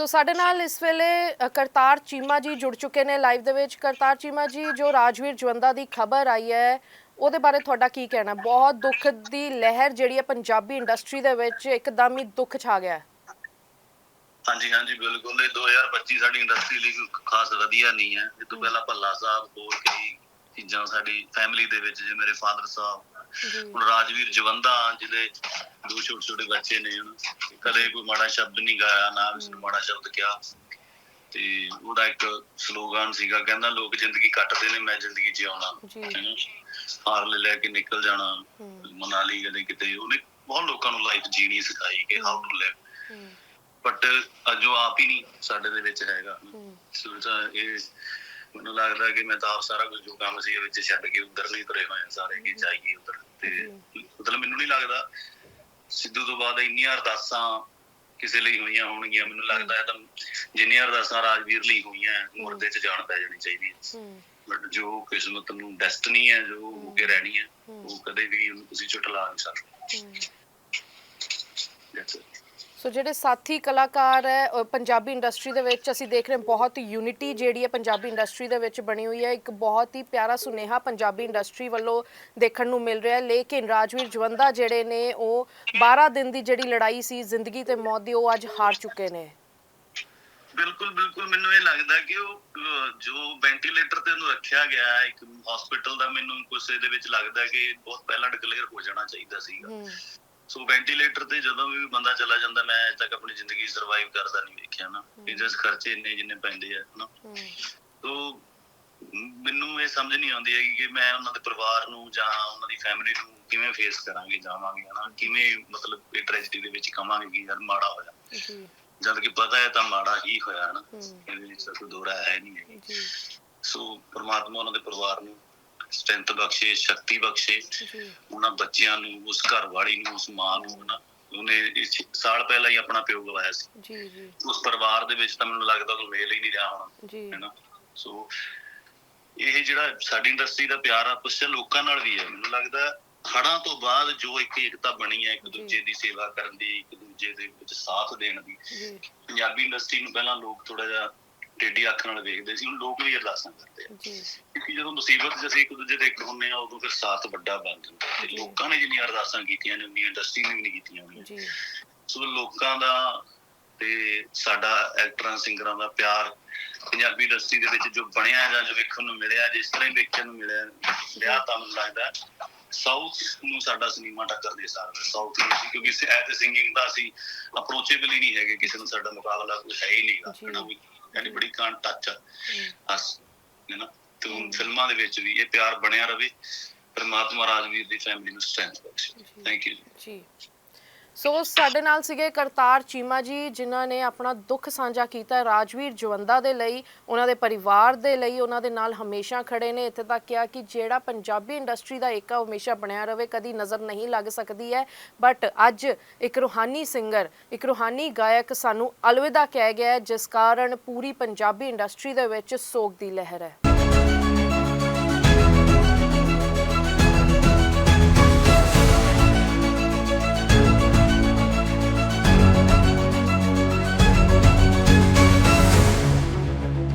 ਸੋ ਸਾਡੇ ਨਾਲ ਇਸ ਵੇਲੇ ਅ, ਕਰਤਾਰ ਚੀਮਾ ਜੀ ਜੁੜ ਚੁੱਕੇ ਨੇ ਲਾਈਵ ਦੇ ਵਿੱਚ। ਕਰਤਾਰ ਚੀਮਾ ਜੀ ਜੋ ਰਾਜਵੀਰ ਜਵੰਦਾ ਦੀ ਖਬਰ ਆਈ ਹੈ ਉਹਦੇ ਬਾਰੇ ਤੁਹਾਡਾ ਕੀ ਕਹਿਣਾ? ਬਹੁਤ ਦੁੱਖ ਦੀ ਲਹਿਰ ਜਿਹੜੀ ਹੈ ਪੰਜਾਬੀ ਇੰਡਸਟਰੀ ਦੇ ਵਿੱਚ ਇੱਕਦਮ ਹੀ ਦੁੱਖ ਛਾ ਗਿਆ ਹੈ। ਹਾਂਜੀ ਹਾਂਜੀ ਬਿਲਕੁਲ। ਇਹ 2025 ਸਾਡੀ ਇੰਡਸਟਰੀ ਲਈ ਕੋਈ ਖਾਸ ਵਧੀਆ ਨਹੀਂ ਹੈ। ਇਹ ਤੋਂ ਪਹਿਲਾਂ ਭੱਲਾ ਸਾਹਿਬ ਹੋਰ ਕਈ ਚੀਜ਼ਾਂ ਸਾਡੀ ਫੈਮਿਲੀ ਦੇ ਵਿੱਚ ਜੇ ਮੇਰੇ ਫਾਦਰ ਸਾਹਿਬ ਹੁਣ ਰਾਜਵੀਰ ਜਵੰਦਾ ਜਿਹਦੇ ਦੋ ਛੋਟੇ ਛੋਟੇ ਬੱਚੇ ਨੇ ਕਦੇ ਕੋਈ ਮਾੜਾ ਸ਼ਬਦ ਨਹੀਂ ਗਾਇਆ ਨਾ ਉਸ ਨੂੰ ਮਾੜਾ ਸ਼ਬਦ ਕਿਹਾ। ਤੇ ਉਹਦਾ ਇੱਕ ਸਲੋਗਨ ਸੀਗਾ ਕਹਿੰਦਾ ਲੋਕ ਜ਼ਿੰਦਗੀ ਕੱਟਦੇ ਨੇ ਮੈਂ ਜ਼ਿੰਦਗੀ ਜਿਉਣਾ। ਹਾਰ ਲੈ ਲੈ ਕੇ ਨਿਕਲ ਜਾਣਾ ਮਨਾਲੀ ਕਦੇ ਕਿਤੇ। ਉਹਨੇ ਬਹੁਤ ਲੋਕਾਂ ਨੂੰ ਲਾਈਫ ਜੀਣੀ ਸਿਖਾਈ ਕਿ ਹਾਊ ਟੂ ਲਿਵ ਬਟ ਅਜੋ ਆਪ ਹੀ ਨਹੀਂ ਸਾਡੇ ਦੇ ਵਿੱਚ ਹੈਗਾ। ਸੋ ਇਹ ਮੈਨੂੰ ਲੱਗਦਾ ਕਿ ਮੈਂ ਤਾਂ ਆਪ ਸਾਰਾ ਕੁਝ ਜੋ ਕੰਮ ਸੀ ਵਿੱਚ ਛੱਡ ਕੇ ਉਧਰ ਨਹੀਂ ਤੁਰੇ ਹੋਏ ਸਾਰੇ ਕਿ ਜਾਈਏ ਉਧਰ ਤੇ ਮਤਲਬ ਮੈਨੂੰ ਨਹੀਂ ਲੱਗਦਾ ਸਿੱਧੂ ਤੋਂ ਬਾਅਦ ਇੰਨੀਆਂ ਅਰਦਾਸਾਂ ਕਿਸੇ ਲਈ ਹੋਈਆਂ ਹੋਣਗੀਆਂ। ਮੈਨੂੰ ਲੱਗਦਾ ਹੈ ਤਾਂ ਜਿੰਨੀਆਂ ਅਰਦਾਸਾਂ ਰਾਜਵੀਰ ਲਈ ਹੋਈਆਂ ਮੁਰਦੇ 'ਚ ਜਾਣ ਪੈ ਜਾਣੀ ਚਾਹੀਦੀ ਹੈ। ਬਟ ਜੋ ਕਿਸਮਤ ਨੂੰ ਡੈਸਟਨੀ ਹੈ ਜੋ ਹੋ ਕੇ ਰਹਿਣੀ ਹੈ ਉਹ ਕਦੇ ਵੀ ਉਹਨੂੰ ਤੁਸੀਂ ਝੁਟਲਾ ਨਹੀਂ ਸਕਦੇ. ਸੋ ਜਿਹੜੇ ਸਾਥੀ ਕਲਾਕਾਰ ਹੈ ਪੰਜਾਬੀ ਇੰਡਸਟਰੀ ਦੇ ਵਿੱਚ ਅਸੀਂ ਦੇਖ ਰਹੇ ਬਹੁਤ ਯੂਨਿਟੀ ਜਿਹੜੀ ਹੈ ਪੰਜਾਬੀ ਇੰਡਸਟਰੀ ਦੇ ਵਿੱਚ ਬਣੀ ਹੋਈ ਹੈ। ਇੱਕ ਬਹੁਤ ਹੀ ਪਿਆਰਾ ਸੁਨੇਹਾ ਪੰਜਾਬੀ ਇੰਡਸਟਰੀ ਵੱਲੋਂ ਦੇਖਣ ਨੂੰ ਮਿਲ ਰਿਹਾ ਹੈ। ਲੇਕਿਨ ਰਾਜਵੀਰ ਜਵੰਦਾ ਜਿਹੜੇ ਨੇ ਉਹ 12 ਦਿਨ ਦੀ ਜਿਹੜੀ ਲੜਾਈ ਸੀ ਜ਼ਿੰਦਗੀ ਤੇ ਮੌਤ ਦੀ ਉਹ ਅੱਜ ਹਾਰ ਚੁੱਕੇ ਨੇ। ਬਿਲਕੁਲ ਬਿਲਕੁਲ ਮੈਨੂੰ ਇਹ ਲੱਗਦਾ ਕਿ ਉਹ ਜੋ ਵੈਂਟੀਲੇਟਰ ਤੇ ਉਹਨੂੰ ਰੱਖਿਆ ਗਿਆ ਹੈ ਇੱਕ ਹਸਪੀਟਲ ਦਾ ਮੈਨੂੰ ਕੁਛ ਇਹਦੇ ਵਿੱਚ ਲੱਗਦਾ ਕਿ ਬਹੁਤ ਪਹਿਲਾਂ ਡਿਕਲੇਅਰ ਹੋ ਜਾਣਾ ਚਾਹੀਦਾ ਸੀਗਾ। ਸੋ ਵੈਂਟੀਲੇਟਰ ਤੇ ਜਦੋਂ ਵੀ ਬੰਦਾ ਚਲਾ ਜਾਂਦਾ ਮੈਂ ਅਜੇ ਤੱਕ ਆਪਣੀ ਜ਼ਿੰਦਗੀ ਸਰਵਾਈਵ ਕਰਦਾ ਨਹੀਂ ਵੇਖਿਆ ਨਾ। ਕਿ ਜਿਸ ਖਰਚੇ ਇੰਨੇ ਜਿੰਨੇ ਪੈਂਦੇ ਆ ਨਾ ਹੂੰ। ਸੋ ਮੈਨੂੰ ਇਹ ਸਮਝ ਨਹੀਂ ਆਉਂਦੀ ਹੈਗੀ ਕਿ ਮੈਂ ਉਹਨਾਂ ਦੇ ਪਰਿਵਾਰ ਨੂੰ ਜਾਂ ਉਹਨਾਂ ਦੀ ਫੈਮਿਲੀ ਨੂੰ ਕਿਵੇਂ ਫੇਸ ਕਰਾਂਗੇ ਜਾਵਾਂਗੇ ਹਨਾ। ਕਿਵੇਂ ਮਤਲਬ ਇਹ ਟ੍ਰੈਜਡੀ ਦੇ ਵਿੱਚ ਕਵਾਂਗੇ ਕਿ ਯਾਰ ਮਾੜਾ ਹੋਇਆ ਜੀ। ਜਦ ਕਿ ਪਤਾ ਹੈ ਤਾਂ ਮਾੜਾ ਹੀ ਹੋਇਆ ਨਾ ਹੂੰ। ਇਹਦੇ ਵਿੱਚ ਕੋਈ ਦੋਰਾ ਹੈ ਨਹੀਂ ਜੀ। ਸੋ ਪ੍ਰਮਾਤਮਾ ਉਹਨਾਂ ਦੇ ਪਰਿਵਾਰ ਨੂੰ ਸਟਰੈਂਥ ਬਖਸ਼ੇ ਸ਼ਕਤੀ ਬਖਸ਼ੇ। ਉਹਨਾਂ ਬੱਚਿਆਂ ਨੂੰ ਉਸ ਘਰ ਵਾਲੀ ਨੂੰ ਉਸ ਮਾਂ ਨੂੰ ਨਾ ਉਹਨੇ ਇਸ ਸਾਲ ਪਹਿਲਾਂ ਹੀ ਆਪਣਾ ਪਿਓ ਗਵਾਇਆ ਸੀ। ਜੀ ਜੀ। ਉਸ ਪਰਿਵਾਰ ਦੇ ਵਿੱਚ ਤਾਂ ਮੈਨੂੰ ਲੱਗਦਾ ਉਹ ਮੇਲ ਹੀ ਨਹੀਂ ਰਿਹਾ ਹੋਣਾ ਜੀ। ਹੈਨਾ ਸੋ ਇਹ ਜਿਹੜਾ ਸਾਡੀ ਇੰਡਸਟਰੀ ਦਾ ਪਿਆਰ ਆ ਕੁਛ ਲੋਕਾਂ ਨਾਲ ਵੀ ਹੈ ਮੈਨੂੰ ਲੱਗਦਾ ਖੜਾਂ ਤੋਂ ਬਾਅਦ ਜੋ ਇੱਕ ਏਕਤਾ ਬਣੀ ਹੈ ਇੱਕ। ਦੂਜੇ ਦੀ ਸੇਵਾ ਕਰਨ ਦੀ ਇੱਕ ਦੂਜੇ ਦੇ ਵਿੱਚ ਸਾਥ ਦੇਣ ਦੀ। ਪੰਜਾਬੀ ਇੰਡਸਟਰੀ ਨੂੰ ਪਹਿਲਾਂ ਲੋਕ ਥੋੜਾ ਜਿਹਾ ਟੇਢੀ ਅੱਖ ਨਾਲ ਵੇਖਦੇ ਸੀ ਹੁਣ ਲੋਕ ਵੀ ਅਰਦਾਸਾਂ ਕਰਦੇ ਆ। ਜੀ। ਕਿਉਂਕਿ ਜਦੋਂ ਮੁਸੀਬਤ 'ਚ ਅਸੀਂ ਇੱਕ ਦੂਜੇ ਦੇ ਇੱਕ ਹੁੰਨੇ ਆ ਉਦੋਂ ਫਿਰ ਸਾਥ ਵੱਡਾ ਬਣ ਜਾਂਦਾ। ਤੇ। ਲੋਕਾਂ ਨੇ ਜਿੰਨੀਆਂ ਅਰਦਾਸਾਂ ਕੀਤੀਆਂ ਨੇ ਉਨੀਆਂ ਇੰਡਸਟਰੀ ਨੇ ਵੀ ਨਹੀਂ ਕੀਤੀਆਂ ਹੋਣੀਆਂ। ਜੀ। ਸੋ ਲੋਕਾਂ ਦਾ ਤੇ ਸਾਡਾ ਐਕਟਰਾਂ ਸਿੰਗਰਾਂ ਦਾ ਪਿਆਰ ਪੰਜਾਬੀ ਇੰਡਸਟਰੀ ਦੇ ਵਿੱਚ ਜੋ ਬਣਿਆ ਜਾਂ ਜੋ ਵੇਖਣ ਨੂੰ ਮਿਲਿਆ ਜਿਸ ਤਰ੍ਹਾਂ ਹੀ ਵੇਖਣ ਨੂੰ ਮਿਲਿਆ ਲਿਆ ਤਾਂ ਮੈਨੂੰ ਲੱਗਦਾ ਸਾਊਥ ਨੂੰ ਸਾਡਾ ਸਿਨੇਮਾ ਟੱਕਰ ਦੇ ਸਕਦਾ ਸਾਊਥ ਨੂੰ ਕਿਉਂਕਿ ਐਜ਼ ਸਿੰਗਿੰਗ ਦਾ ਅਸੀਂ ਅਪਰੋਚੇਬਲ ਹੀ ਨਹੀਂ ਹੈਗੇ ਕਿਸੇ ਨੂੰ ਸਾਡਾ ਮੁਕਾਬਲਾ ਕੋਈ ਹੈ ਹੀ ਜੀ। ਹਨਾ ਵੀ ਐਡੀ ਬੜੀ ਕਾਂਟ ਟੱਚ ਹੂੰ, ਨਾ? ਤੇ ਹੁਣ ਫਿਲਮਾਂ ਦੇ ਵਿੱਚ ਵੀ ਇਹ ਪਿਆਰ ਬਣਿਆ ਰਵੇ ਪਰਮਾਤਮਾ ਰਾਜਵੀਰ ਦੀ ਫੈਮਿਲੀ ਨੂੰ ਸਟਰੈਂਥ ਬਖਸ਼ੇ। ਥੈਂਕ ਯੂ ਜੀ। ਸੋ ਸਾਡੇ ਨਾਲ ਸੀਗੇ ਕਰਤਾਰ ਚੀਮਾ ਜੀ, ਜਿਨ੍ਹਾਂ ਨੇ ਆਪਣਾ ਦੁੱਖ ਸਾਂਝਾ ਕੀਤਾ ਰਾਜਵੀਰ ਜਵੰਦਾ ਦੇ ਲਈ, ਉਹਨਾਂ ਦੇ ਪਰਿਵਾਰ ਦੇ ਲਈ, ਉਹਨਾਂ ਦੇ ਨਾਲ ਹਮੇਸ਼ਾ ਖੜੇ ਨੇ। ਇੱਥੇ ਤੱਕ ਕਿਹਾ ਕਿ ਜਿਹੜਾ ਪੰਜਾਬੀ ਇੰਡਸਟਰੀ ਦਾ ਏਕਾ ਹਮੇਸ਼ਾ ਬਣਿਆ ਰਵੇ ਕਦੀ ਨਜ਼ਰ ਨਹੀਂ ਲੱਗ ਸਕਦੀ ਹੈ। ਬਟ ਅੱਜ ਇੱਕ ਰੂਹਾਨੀ ਸਿੰਗਰ ਇੱਕ ਰੂਹਾਨੀ ਗਾਇਕ ਸਾਨੂੰ ਅਲਵਿਦਾ ਕਹਿ ਗਿਆ ਜਿਸ ਕਾਰਨ ਪੂਰੀ ਪੰਜਾਬੀ ਇੰਡਸਟਰੀ ਦੇ ਵਿੱਚ ਸੋਗ ਦੀ ਲਹਿਰ ਹੈ।